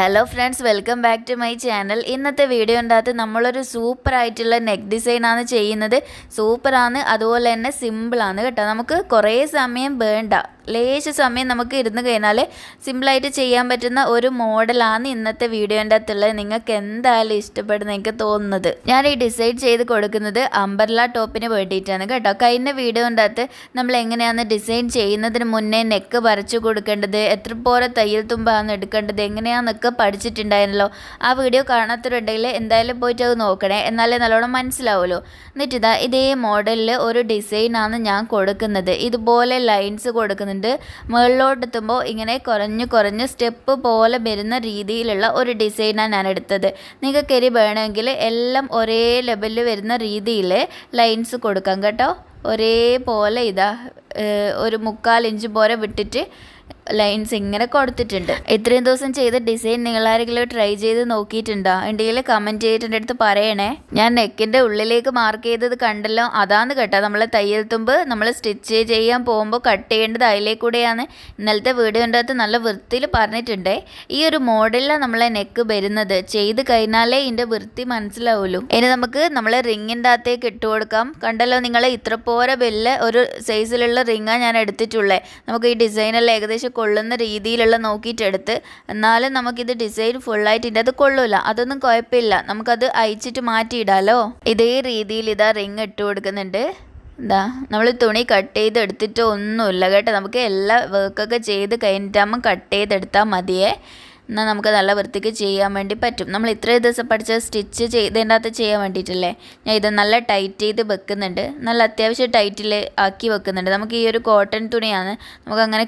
Hello friends welcome back to my channel ഇന്നത്തെ video ഉണ്ടാകത്ത് നമ്മളൊരു സൂപ്പർ ആയിട്ടുള്ള നെക്ക് ഡിസൈനാണ് ചെയ്യുന്നത്. സൂപ്പറാണ് അതുപോലെ തന്നെ സിമ്പിളാണ് കേട്ടോ. നമുക്ക് കുറേ സമയം വേണ്ട. ലേശ സമയം നമുക്ക് ഇരുന്ന് കഴിഞ്ഞാൽ സിമ്പിളായിട്ട് ചെയ്യാൻ പറ്റുന്ന ഒരു മോഡലാണ് ഇന്നത്തെ വീഡിയോന്റെ അകത്തുള്ളത്. നിങ്ങൾക്ക് എന്തായാലും ഇഷ്ടപ്പെടുന്ന എനിക്ക് തോന്നുന്നത്. ഞാൻ ഈ ഡിസൈഡ് ചെയ്ത് കൊടുക്കുന്നത് അംബർല ടോപ്പിന് വേണ്ടിയിട്ടാണ് കേട്ടോ. കഴിഞ്ഞ വീഡിയോന്റെ അകത്ത് നമ്മൾ എങ്ങനെയാണ് ഡിസൈൻ ചെയ്യുന്നതിന് മുന്നേ നെക്ക് വരച്ചു കൊടുക്കേണ്ടത് എത്ര പോലെ തയ്യൽ തുമ്പാണ് എടുക്കേണ്ടത് എങ്ങനെയാണെന്നൊക്കെ പഠിച്ചിട്ടുണ്ടായിരുന്നല്ലോ. ആ വീഡിയോ കാണാത്തവരുണ്ടെങ്കിൽ എന്തായാലും പോയിട്ട് അത് നോക്കണേ. എന്നാലേ നല്ലോണം മനസ്സിലാവുമല്ലോ എന്നിട്ട് ഇതാ ഇതേ മോഡലിൽ ഒരു ഡിസൈനാണ് ഞാൻ കൊടുക്കുന്നത്. ഇതുപോലെ ലൈൻസ് കൊടുക്കുന്നുണ്ട്. മുകളിലോട്ട് എത്തുമ്പോൾ ഇങ്ങനെ കുറഞ്ഞ് കുറഞ്ഞ് സ്റ്റെപ്പ് പോലെ വരുന്ന രീതിയിലുള്ള ഒരു ഡിസൈനാണ് ഞാൻ എടുത്തത് നിങ്ങൾക്ക് എരി വേണമെങ്കിൽ എല്ലാം ഒരേ ലെവലിൽ വരുന്ന രീതിയിൽ ലൈൻസ് കൊടുക്കാം കേട്ടോ. ഒരേപോലെ ഇതാ ഒരു മുക്കാൽ ഇഞ്ച് പോലെ വിട്ടിട്ട് ലൈൻസ് ഇങ്ങനെ കൊടുത്തിട്ടുണ്ട്. ഇത്രയും ദിവസം ചെയ്ത ഡിസൈൻ നിങ്ങൾ ആരെങ്കിലും ട്രൈ ചെയ്ത് നോക്കിയിട്ടുണ്ടോ? ഉണ്ടെങ്കിൽ കമന്റ് ചെയ്തിട്ട് അടുത്ത് പറയണേ. ഞാൻ നെക്കിന്റെ ഉള്ളിലേക്ക് മാർക്ക് ചെയ്തത് കണ്ടല്ലോ. അതാന്ന് കേട്ടോ. നമ്മൾ തയ്യൽ തുമ്പ് നമ്മൾ സ്റ്റിച്ച് ചെയ്യാൻ പോകുമ്പോൾ കട്ട് ചെയ്യേണ്ടത് അതിലേക്കൂടെയാണ് ഇന്നലത്തെ വീഡിയോന്റെ അകത്ത് നല്ല വൃത്തിയിൽ പറഞ്ഞിട്ടുണ്ട്. ഈ ഒരു മോഡലിലാണ് നമ്മളെ നെക്ക് വരുന്നത്. ചെയ്ത് കഴിഞ്ഞാലേ ഇതിന്റെ വൃത്തി മനസ്സിലാവുള്ളൂ. ഇനി നമുക്ക് നമ്മൾ റിങ്ങിന്റെ അകത്തേക്ക് ഇട്ട് കൊടുക്കാം. കണ്ടല്ലോ നിങ്ങൾ ഇത്ര പോരെ വലിയ ഒരു സൈസിലുള്ള റിങ്ങാണ് ഞാൻ എടുത്തിട്ടുള്ളത് നമുക്ക് ഈ ഡിസൈനെല്ലാം ഏകദേശം കൊള്ളുന്ന രീതിയിലുള്ള നോക്കിയിട്ടെടുത്ത് എന്നാലും നമുക്കിത് ഡിസൈൻ ഫുള്ളായിട്ട് ഇതിന്റെ അത് കൊള്ളൂല. അതൊന്നും കുഴപ്പമില്ല. നമുക്കത് അയച്ചിട്ട് മാറ്റിയിടാലോ? ഇതേ രീതിയിൽ ഇതാ റിങ് ഇട്ട് കൊടുക്കുന്നുണ്ട്. എന്താ നമ്മൾ തുണി കട്ട് ചെയ്ത് എടുത്തിട്ട് ഒന്നുമില്ല കേട്ടോ. നമുക്ക് എല്ലാ വർക്കൊക്കെ ചെയ്ത് കഴിഞ്ഞിട്ടാകുമ്പോൾ കട്ട് ചെയ്തെടുത്താൽ മതിയേ. എന്നാൽ നമുക്ക് നല്ല വൃത്തിക്ക് ചെയ്യാൻ വേണ്ടി പറ്റും. നമ്മൾ ഇത്രയും ദിവസം പഠിച്ച സ്റ്റിച്ച് ചെയ്തതിന്റെ അകത്ത് ചെയ്യാൻ വേണ്ടിയിട്ടല്ലേ? ഞാൻ ഇത് നല്ല ടൈറ്റ് ചെയ്ത് വെക്കുന്നുണ്ട്. നല്ല അത്യാവശ്യം ടൈറ്റിൽ ആക്കി വെക്കുന്നുണ്ട്. നമുക്ക് ഈ ഒരു കോട്ടൺ തുണിയാണ്. നമുക്ക് അങ്ങനെ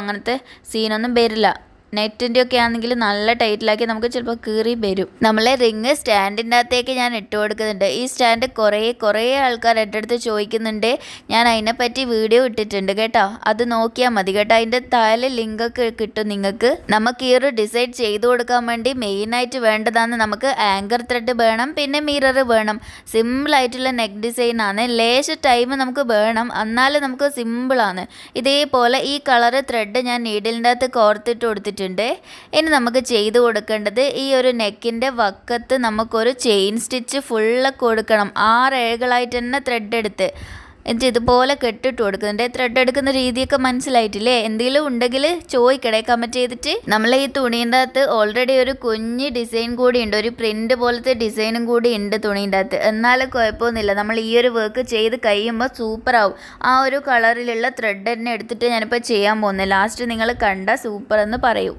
അങ്ങനത്തെ സീനൊന്നും വരില്ല. നെറ്റിന്റെ ഒക്കെ ആണെങ്കിൽ നല്ല ടൈറ്റിലാക്കി നമുക്ക് ചിലപ്പോൾ കീറി വരും. നമ്മളെ റിങ് സ്റ്റാൻഡിന്റെ അകത്തേക്ക് ഞാൻ ഇട്ട് കൊടുക്കുന്നുണ്ട്. ഈ സ്റ്റാൻഡ് കുറേ കുറേ ആൾക്കാർ എന്റെ അടുത്ത് ചോദിക്കുന്നുണ്ട്. ഞാൻ അതിനെപ്പറ്റി വീഡിയോ ഇട്ടിട്ടുണ്ട് കേട്ടോ. അത് നോക്കിയാൽ മതി കേട്ടോ. അതിന്റെ താഴെ ലിങ്കൊക്കെ കിട്ടും നിങ്ങൾക്ക്. നമുക്ക് ഈ ഒരു ഡിസൈഡ് ചെയ്തു കൊടുക്കാൻ വേണ്ടി മെയിനായിട്ട് വേണ്ടതാണ്. നമുക്ക് ആങ്കർ ത്രെഡ് വേണം പിന്നെ മിറർ വേണം. സിമ്പിളായിട്ടുള്ള നെക്ക് ഡിസൈനാണ് ലേശ ടൈം നമുക്ക് വേണം. എന്നാലും നമുക്ക് സിമ്പിളാണ് ഇതേപോലെ ഈ കളറ് ത്രെഡ് ഞാൻ നീഡിലിന്റെ അകത്ത് കോർത്തിട്ട് കൊടുത്തിട്ടുണ്ട് ഇനി നമുക്ക് ചെയ്ത് കൊടുക്കേണ്ടത് ഈ ഒരു നെക്കിന്റെ വക്കത്ത് നമുക്കൊരു ചെയിൻ സ്റ്റിച്ച് ഫുള്ള് കൊടുക്കണം. ആറ് ഏഴുകളായിട്ട് തന്നെ ത്രെഡ് എടുത്ത്. എന്നിട്ട് ഇതുപോലെ കെട്ടിട്ട് കൊടുക്കുന്നുണ്ട് ത്രെഡ് എടുക്കുന്ന രീതിയൊക്കെ മനസ്സിലായിട്ടില്ലേ? എന്തെങ്കിലും ഉണ്ടെങ്കിൽ ചോദിക്കണേ കമന്റ് ചെയ്തിട്ട്. നമ്മൾ ഈ തുണീന്റെ അകത്ത് ഓൾറെഡി ഒരു കുഞ്ഞ് ഡിസൈൻ കൂടി ഉണ്ട്. ഒരു പ്രിന്റ് പോലത്തെ ഡിസൈനും കൂടി ഉണ്ട് തുണീന്റെ അകത്ത്. എന്നാലും കുഴപ്പമൊന്നുമില്ല. നമ്മൾ ഈ ഒരു വർക്ക് ചെയ്ത് കഴിയുമ്പോൾ സൂപ്പറാവും ആ ഒരു കളറിലുള്ള ത്രെഡ് തന്നെ എടുത്തിട്ട് ഞാനിപ്പോൾ ചെയ്യാൻ പോകുന്നത്. ലാസ്റ്റ് നിങ്ങൾ കണ്ട സൂപ്പർ എന്ന് പറയൂ.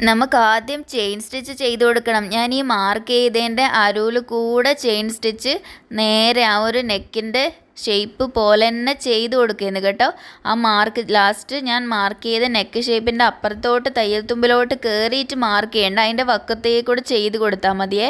നമുക്ക് ആദ്യം ചെയിൻ സ്റ്റിച്ച് ചെയ്ത് കൊടുക്കണം. ഞാൻ ഈ മാർക്ക് ചെയ്തതിന്റെ അരുവിൽ കൂടെ ചെയിൻ സ്റ്റിച്ച് നേരെ ആ ഒരു നെക്കിന്റെ ഷേപ്പ് പോലെ തന്നെ ചെയ്ത് കൊടുക്കുന്നു കേട്ടോ. ആ മാർക്ക് ലാസ്റ്റ് ഞാൻ മാർക്ക് ചെയ്ത നെക്ക് ഷേപ്പിന്റെ അപ്പുറത്തോട്ട് തയ്യൽ തുമ്പിലോട്ട് കയറിയിട്ട് മാർക്ക് ചെയ്യേണ്ട. അതിന്റെ വക്കത്തേക്കൂടെ ചെയ്ത് കൊടുത്താൽ മതിയേ.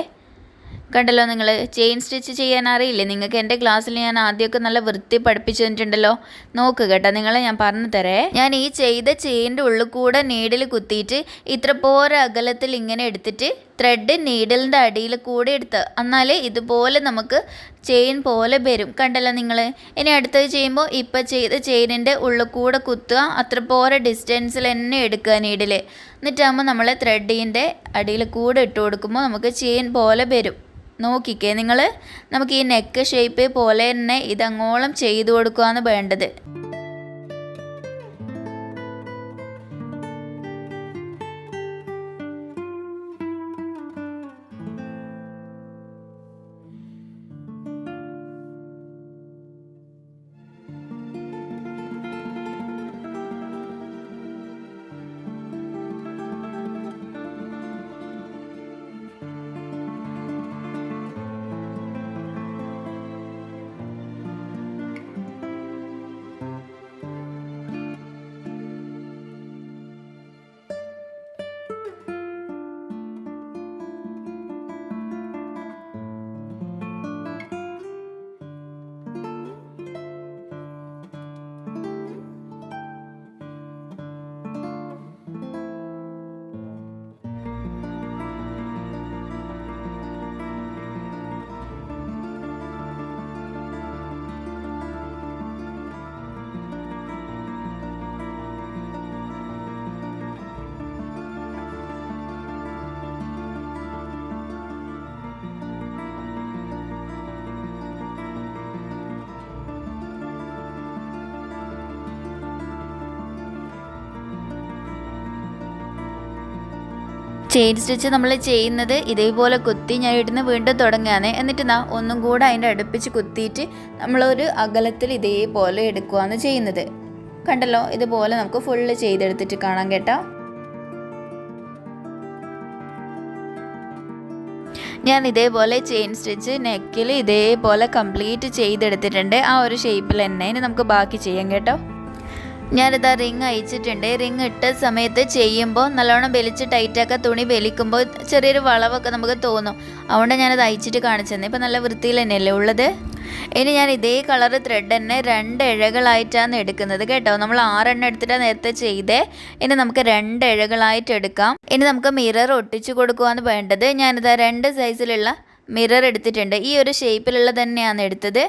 കണ്ടല്ലോ നിങ്ങൾ ചെയിൻ സ്റ്റിച്ച് ചെയ്യാൻ അറിയില്ലേ? നിങ്ങൾക്ക് എന്റെ ക്ലാസ്സിൽ ഞാൻ ആദ്യമൊക്കെ നല്ല വൃത്തി പഠിപ്പിച്ചു തന്നിട്ടുണ്ടല്ലോ നോക്ക് കേട്ടോ നിങ്ങളെ ഞാൻ പറഞ്ഞു തരേ. ഞാൻ ഈ ചെയ്ത ചെയിന്റെ ഉള്ളിൽ കൂടെ നീഡിൽ കുത്തിയിട്ട് ഇത്ര പോരെ അകലത്തിൽ ഇങ്ങനെ എടുത്തിട്ട് ത്രെഡ് നീഡിലിന്റെ അടിയിൽ കൂടെ എടുത്ത്. എന്നാൽ ഇതുപോലെ നമുക്ക് ചെയിൻ പോലെ വരും. കണ്ടല്ലോ നിങ്ങൾ ഇനി അടുത്തത് ചെയ്യുമ്പോൾ ഇപ്പം ചെയ്ത ചെയിനിന്റെ ഉള്ളിൽ കൂടെ കുത്തുക. അത്ര പോരെ ഡിസ്റ്റൻസിൽ തന്നെ എടുക്കുക നീഡിൽ എന്നിട്ടാകുമ്പോൾ നമ്മൾ ത്രെഡിന്റെ അടിയിൽ കൂടെ ഇട്ട് കൊടുക്കുമ്പോൾ നമുക്ക് ചെയിൻ പോലെ വരും. നോക്കിക്കേ നിങ്ങൾ നമുക്ക് ഈ നെക്ക് ഷേപ്പ് പോലെ തന്നെ ഇതങ്ങോളം ചെയ്തു കൊടുക്കുകയാണ് വേണ്ടത്. ചെയിൻ സ്റ്റിച്ച് നമ്മൾ ചെയ്യുന്നത് ഇതേപോലെ കുത്തി ഞാൻ ഇടുന്ന വീണ്ടും തുടങ്ങുകയാണ്. എന്നിട്ട് നാ ഒന്നും കൂടെ അതിന്റെ അടുപ്പിച്ച് കുത്തിയിട്ട് നമ്മളൊരു അകലത്തിൽ ഇതേപോലെ എടുക്കുകയാണ് ചെയ്യുന്നത്. കണ്ടല്ലോ? ഇതുപോലെ നമുക്ക് ഫുള്ള് ചെയ്തെടുത്തിട്ട് കാണാം കേട്ടോ. ഞാൻ ഇതേപോലെ ചെയിൻ സ്റ്റിച്ച് നെക്കിൽ ഇതേപോലെ കംപ്ലീറ്റ് ചെയ്തെടുത്തിട്ടുണ്ട്. ആ ഒരു ഷേപ്പിൽ തന്നെ നമുക്ക് ബാക്കി ചെയ്യാം കേട്ടോ. ഞാനിതാ റിങ് അയച്ചിട്ടുണ്ട് റിങ് ഇട്ട സമയത്ത് ചെയ്യുമ്പോൾ നല്ലോണം വലിച്ച് ടൈറ്റാക്കാൻ തുണി വലിക്കുമ്പോൾ ചെറിയൊരു വളവൊക്കെ നമുക്ക് തോന്നും. അതുകൊണ്ട് ഞാനത് അയച്ചിട്ട് കാണിച്ചു തന്നെ. ഇപ്പം നല്ല വൃത്തിയിൽ തന്നെയല്ലേ ഉള്ളത്? ഇനി ഞാൻ ഇതേ കളർ ത്രെഡ് തന്നെ രണ്ട് ഇഴകളായിട്ടാണ് എടുക്കുന്നത് കേട്ടോ. നമ്മൾ ആറെണ്ണം എടുത്തിട്ടാണ് നേരത്തെ ചെയ്തേ. ഇനി നമുക്ക് രണ്ട് ഇഴകളായിട്ട് എടുക്കാം. ഇനി നമുക്ക് മിറർ ഒട്ടിച്ചു കൊടുക്കുവാന്ന് വേണ്ടത്. ഞാനിതാ രണ്ട് സൈസിലുള്ള മിറർ എടുത്തിട്ടുണ്ട്. ഈ ഒരു ഷേപ്പിലുള്ള തന്നെയാണ് എടുത്തത്.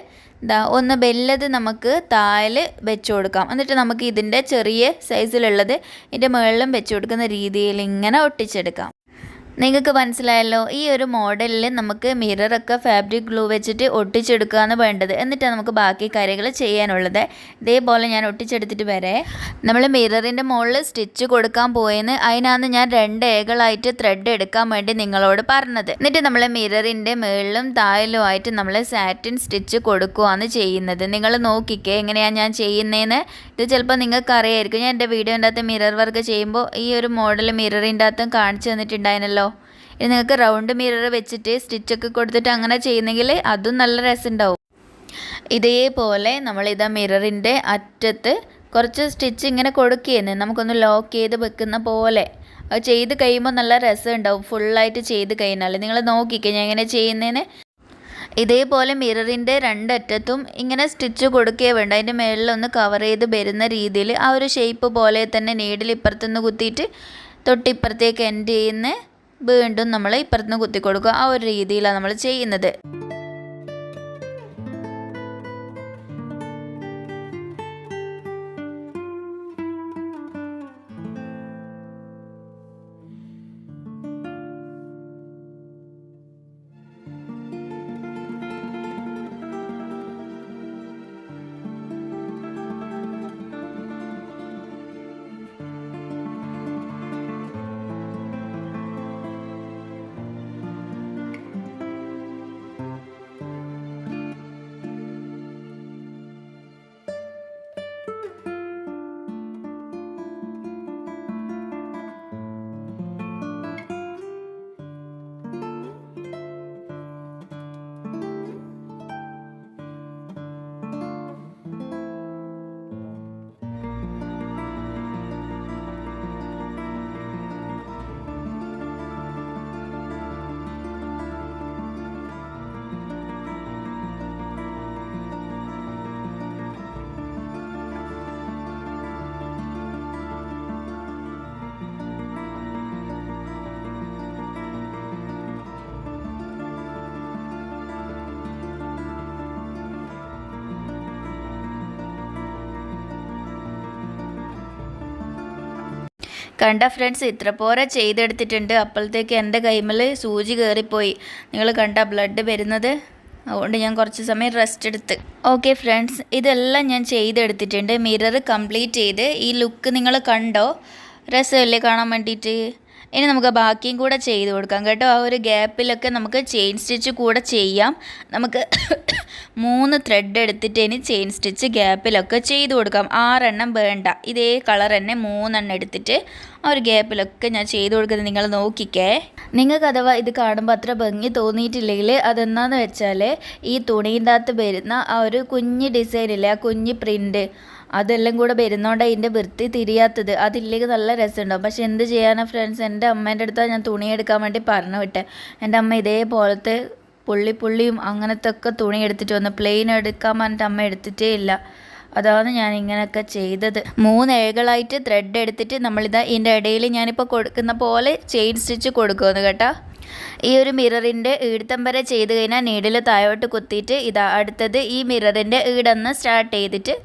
ഒന്ന് ബെല്ലത് നമുക്ക് താഴെ വെച്ച് കൊടുക്കാം. എന്നിട്ട് നമുക്ക് ഇതിന്റെ ചെറിയ സൈസിലുള്ളത് ഇതിന്റെ മുകളിലും വെച്ച് കൊടുക്കുന്ന രീതിയിൽ ഇങ്ങനെ ഒട്ടിച്ചെടുക്കാം. നിങ്ങൾക്ക് മനസ്സിലായല്ലോ ഈ ഒരു മോഡലിൽ നമുക്ക് മിററൊക്കെ ഫാബ്രിക് ഗ്ലൂ വെച്ചിട്ട് ഒട്ടിച്ചെടുക്കുകയാണ് വേണ്ടത്. എന്നിട്ടാണ് നമുക്ക് ബാക്കി കാര്യങ്ങൾ ചെയ്യാനുള്ളത്. ഇതേപോലെ ഞാൻ ഒട്ടിച്ചെടുത്തിട്ട് വരെ നമ്മൾ മിററിന്റെ മുകളിൽ സ്റ്റിച്ച് കൊടുക്കാൻ പോയെന്ന് അതിനാണ് ഞാൻ രണ്ട് ഏകളായിട്ട് ത്രെഡ് എടുക്കാൻ വേണ്ടി നിങ്ങളോട് പറഞ്ഞത്. എന്നിട്ട് നമ്മൾ മിററിന്റെ മുകളിലും താഴിലുമായിട്ട് നമ്മൾ സാറ്റിൻ സ്റ്റിച്ച് കൊടുക്കുകയാണ് ചെയ്യുന്നത്. നിങ്ങൾ നോക്കിക്കേ എങ്ങനെയാണ് ഞാൻ ചെയ്യുന്നതെന്ന് ഇത് ചിലപ്പോൾ നിങ്ങൾക്ക് അറിയായിരിക്കും ഞാൻ എന്റെ വീഡിയോന്റെ അകത്ത് മിറർ വർക്ക് ചെയ്യുമ്പോൾ ഈ ഒരു മോഡൽ മിററിന്റെ അകത്തും കാണിച്ചു തന്നിട്ടുണ്ടായിരുന്നല്ലോ. ഇനി നിങ്ങൾക്ക് റൗണ്ട് മിറർ വെച്ചിട്ട് സ്റ്റിച്ചൊക്കെ കൊടുത്തിട്ട് അങ്ങനെ ചെയ്യുന്നെങ്കിൽ അതും നല്ല രസമുണ്ടാവും. ഇതേപോലെ നമ്മളിതാ മിററിന്റെ അറ്റത്ത് കുറച്ച് സ്റ്റിച്ച് ഇങ്ങനെ കൊടുക്കുകയെന്ന് നമുക്കൊന്ന് ലോക്ക് ചെയ്ത് വെക്കുന്ന പോലെ. അത് ചെയ്ത് കഴിയുമ്പോൾ നല്ല രസം ഉണ്ടാവും ഫുള്ളായിട്ട് ചെയ്ത് കഴിഞ്ഞാൽ നിങ്ങൾ നോക്കിക്കേ ഞാൻ ഇങ്ങനെ ചെയ്യുന്നതിന് ഇതേപോലെ മിററിന്റെ രണ്ടറ്റത്തും ഇങ്ങനെ സ്റ്റിച്ച് കൊടുക്കുകയേ വേണ്ട. അതിന്റെ മേളിലൊന്ന് കവർ ചെയ്ത് വരുന്ന രീതിയിൽ ആ ഒരു ഷേപ്പ് പോലെ തന്നെ നീഡിൽ ഇപ്പുറത്തുനിന്ന് കുത്തിയിട്ട് തൊട്ടിപ്പുറത്തേക്ക് എൻഡ് ചെയ്യുന്ന വീണ്ടും നമ്മൾ ഇപ്പുറത്തുനിന്ന് കുത്തി കൊടുക്കുക ആ ഒരു രീതിയിലാണ് നമ്മൾ ചെയ്യുന്നത്. കണ്ട ഫ്രണ്ട്സ് ഇത്ര പോരെ ചെയ്തെടുത്തിട്ടുണ്ട്. അപ്പോഴത്തേക്ക് എന്റെ കൈമൽ സൂചി കയറിപ്പോയി. നിങ്ങൾ കണ്ട ബ്ലഡ് വരുന്നത്? അതുകൊണ്ട് ഞാൻ കുറച്ച് സമയം റെസ്റ്റ് എടുത്ത്. ഓക്കെ ഫ്രണ്ട്സ് ഇതെല്ലാം ഞാൻ ചെയ്തെടുത്തിട്ടുണ്ട്. മിറർ കംപ്ലീറ്റ് ചെയ്ത് ഈ ലുക്ക് നിങ്ങൾ കണ്ടോ? രസമല്ലേ കാണാൻ വേണ്ടിയിട്ട്? ഇനി നമുക്ക് ബാക്കിയും കൂടെ ചെയ്ത് കൊടുക്കാം കേട്ടോ. ആ ഒരു ഗ്യാപ്പിലൊക്കെ നമുക്ക് ചെയിൻ സ്റ്റിച്ച് കൂടെ ചെയ്യാം. നമുക്ക് മൂന്ന് ത്രെഡ് എടുത്തിട്ട് ഇനി ചെയിൻ സ്റ്റിച്ച് ഗ്യാപ്പിലൊക്കെ ചെയ്ത് കൊടുക്കാം. ആറെണ്ണം വേണ്ട. ഇതേ കളർ തന്നെ മൂന്നെണ്ണം എടുത്തിട്ട് ആ ഒരു ഗ്യാപ്പിലൊക്കെ ഞാൻ ചെയ്ത് കൊടുക്കുന്നത് നിങ്ങൾ നോക്കിക്കേ. നിങ്ങൾക്ക് അഥവാ ഇത് കാണുമ്പോൾ അത്ര ഭംഗി തോന്നിയിട്ടില്ലെങ്കിൽ അതെന്താന്ന് വെച്ചാൽ ഈ തുണീന്റെ അകത്ത് വരുന്ന ആ ഒരു കുഞ്ഞ് ഡിസൈനില്ലേ ആ കുഞ്ഞ് പ്രിന്റ് അതെല്ലാം കൂടെ വരുന്നോണ്ട് അതിന്റെ വൃത്തി തിരിയാത്തത്. അതില്ലെങ്കിൽ നല്ല രസമുണ്ടാവും. പക്ഷെ എന്ത് ചെയ്യാനാണ് ഫ്രണ്ട്സ് എന്റെ അമ്മേന്റെ അടുത്താണ് ഞാൻ തുണി എടുക്കാൻ വേണ്ടി പറഞ്ഞു വിട്ടേ. എന്റെ അമ്മ ഇതേപോലത്തെ പുള്ളി പുള്ളിയും അങ്ങനത്തെ ഒക്കെ തുണി എടുത്തിട്ട് വന്നു പ്ലെയിൻ എടുക്കാൻ പറഞ്ഞിട്ട് അമ്മ എടുത്തിട്ടേ ഇല്ല. അതാണ് ഞാൻ ഇങ്ങനെയൊക്കെ ചെയ്തത്. മൂന്ന് ഏകളായിട്ട് ത്രെഡ് എടുത്തിട്ട് നമ്മളിതാ ഇതിന്റെ ഇടയിൽ ഞാനിപ്പോൾ കൊടുക്കുന്ന പോലെ ചെയിൻ സ്റ്റിച്ച് കൊടുക്കുമെന്ന് കേട്ടോ. ഈ ഒരു മിററിന്റെ ഈടുത്തം വരെ ചെയ്ത് കഴിഞ്ഞാൽ നീഡിൽ താഴോട്ട് കുത്തിയിട്ട് ഇതാ അടുത്തത് ഈ മിററിന്റെ ഈടന്ന് സ്റ്റാർട്ട് ചെയ്തിട്ട്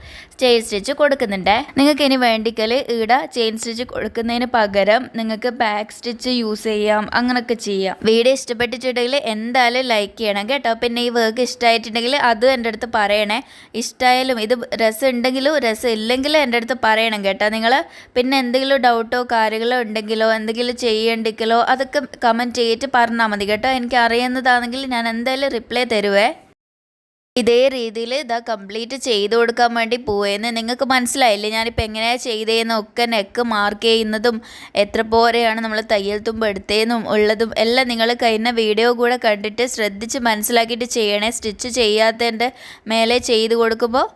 ചെയിൻ സ്റ്റിച്ച് കൊടുക്കുന്നുണ്ട്. നിങ്ങൾക്ക് ഇനി വേണ്ടിക്കൽ ഈട ചെയിൻ സ്റ്റിച്ച് കൊടുക്കുന്നതിന് പകരം നിങ്ങൾക്ക് ബാക്ക് സ്റ്റിച്ച് യൂസ് ചെയ്യാം അങ്ങനെയൊക്കെ ചെയ്യാം. വീഡിയോ ഇഷ്ടപ്പെട്ടിട്ടുണ്ടെങ്കിൽ എന്തായാലും ലൈക്ക് ചെയ്യണം കേട്ടോ. പിന്നെ ഈ വർക്ക് ഇഷ്ടമായിട്ടുണ്ടെങ്കിൽ അതും എന്റെ അടുത്ത് പറയണേ. ഇഷ്ടമായാലും ഇത് രസം ഉണ്ടെങ്കിലും രസം ഇല്ലെങ്കിലും എന്റെ അടുത്ത് പറയണം കേട്ടോ. നിങ്ങൾ പിന്നെ എന്തെങ്കിലും ഡൗട്ടോ കാര്യങ്ങളോ ഉണ്ടെങ്കിലോ എന്തെങ്കിലും ചെയ്യണ്ടെങ്കിലോ അതൊക്കെ കമന്റ് ചെയ്തിട്ട് പറഞ്ഞാൽ മതി കേട്ടോ. എനിക്ക് അറിയുന്നതാണെങ്കിൽ ഞാൻ എന്തായാലും റിപ്ലൈ തരുവേ. ഇതേ രീതിയിൽ ഇതാ കംപ്ലീറ്റ് ചെയ്ത് കൊടുക്കാൻ വേണ്ടി പോയെന്ന് നിങ്ങൾക്ക് മനസ്സിലായില്ലേ? ഞാനിപ്പോൾ എങ്ങനെയാണ് ചെയ്തതെന്നും ഒക്കെ നെക്ക് മാർക്ക് ചെയ്യുന്നതും എത്ര പോരെയാണ് നമ്മൾ തയ്യൽ തുമ്പ് എടുത്തതെന്നും ഉള്ളതും എല്ലാം നിങ്ങൾ കഴിഞ്ഞ വീഡിയോ കൂടെ കണ്ടിട്ട് ശ്രദ്ധിച്ച് മനസ്സിലാക്കിയിട്ട് ചെയ്യണേ. സ്റ്റിച്ച് ചെയ്യാത്തതിന്റെ മേലെ ചെയ്ത് കൊടുക്കുമ്പോൾ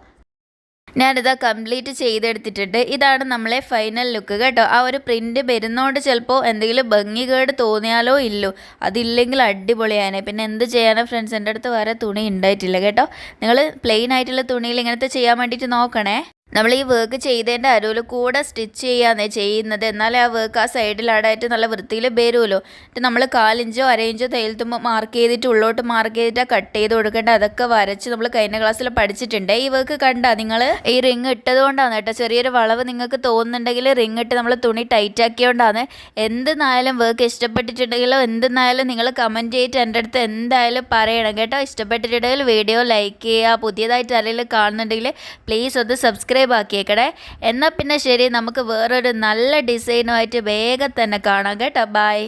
ഞാനിതാ കംപ്ലീറ്റ് ചെയ്തെടുത്തിട്ടുണ്ട്. ഇതാണ് നമ്മളെ ഫൈനൽ ലുക്ക് കേട്ടോ. ആ ഒരു പ്രിന്റ് വരുന്നതുകൊണ്ട് ചിലപ്പോൾ എന്തെങ്കിലും ഭംഗികേട് തോന്നിയാലോ ഇല്ലോ. അതില്ലെങ്കിൽ അടിപൊളിയാണ് പിന്നെ എന്ത് ചെയ്യാനോ ഫ്രണ്ട്സ് എന്റെ അടുത്ത് വേറെ തുണി ഉണ്ടായിട്ടില്ല കേട്ടോ. നിങ്ങൾ പ്ലെയിൻ ആയിട്ടുള്ള തുണിയിൽ ഇങ്ങനത്തെ ചെയ്യാൻ വേണ്ടിയിട്ട് നോക്കണേ. നമ്മൾ ഈ വർക്ക് ചെയ്തതിന്റെ അരുവിൽ കൂടെ സ്റ്റിച്ച് ചെയ്യാന്ന് ചെയ്യുന്നത്. എന്നാലേ ആ വർക്ക് ആ സൈഡിലാടായിട്ട് നല്ല വൃത്തിയിൽ വരുമല്ലോ എന്നിട്ട് നമ്മൾ കാലിഞ്ചോ അരയിഞ്ചോ തയ്യൽത്തുമ്പോൾ മാർക്ക് ചെയ്തിട്ട് ഉള്ളോട്ട് മാർക്ക് ചെയ്തിട്ട് കട്ട് ചെയ്ത് കൊടുക്കേണ്ട അതൊക്കെ വരച്ച് നമ്മൾ കഴിഞ്ഞ ക്ലാസ്സിൽ പഠിച്ചിട്ടുണ്ട്. ഈ വർക്ക് കണ്ട നിങ്ങൾ ഈ റിങ് ഇട്ടതുകൊണ്ടാണ് കേട്ടോ. ചെറിയൊരു വളവ് നിങ്ങൾക്ക് തോന്നുന്നുണ്ടെങ്കിൽ റിങ് ഇട്ട് നമ്മൾ തുണി ടൈറ്റ് ആക്കിയോണ്ടാണ് എന്തെന്നായാലും വർക്ക് ഇഷ്ടപ്പെട്ടിട്ടുണ്ടെങ്കിലോ എന്തെന്നായാലും നിങ്ങൾ കമന്റ് ചെയ്തിട്ട് എന്റെ അടുത്ത് എന്തായാലും പറയണം കേട്ടോ. ഇഷ്ടപ്പെട്ടിട്ടുണ്ടെങ്കിൽ വീഡിയോ ലൈക്ക് ചെയ്യുക. പുതിയതായിട്ട് ആരെങ്കിലും കാണുന്നുണ്ടെങ്കിൽ പ്ലീസ് ഒന്ന് സബ്സ്ക്രൈബ് ആക്കിയേക്കണേ എന്നാൽ പിന്നെ ശരി നമുക്ക് വേറൊരു നല്ല ഡിസൈനുമായിട്ട് വേഗം തന്നെ കാണാം കേട്ടോ. ബൈ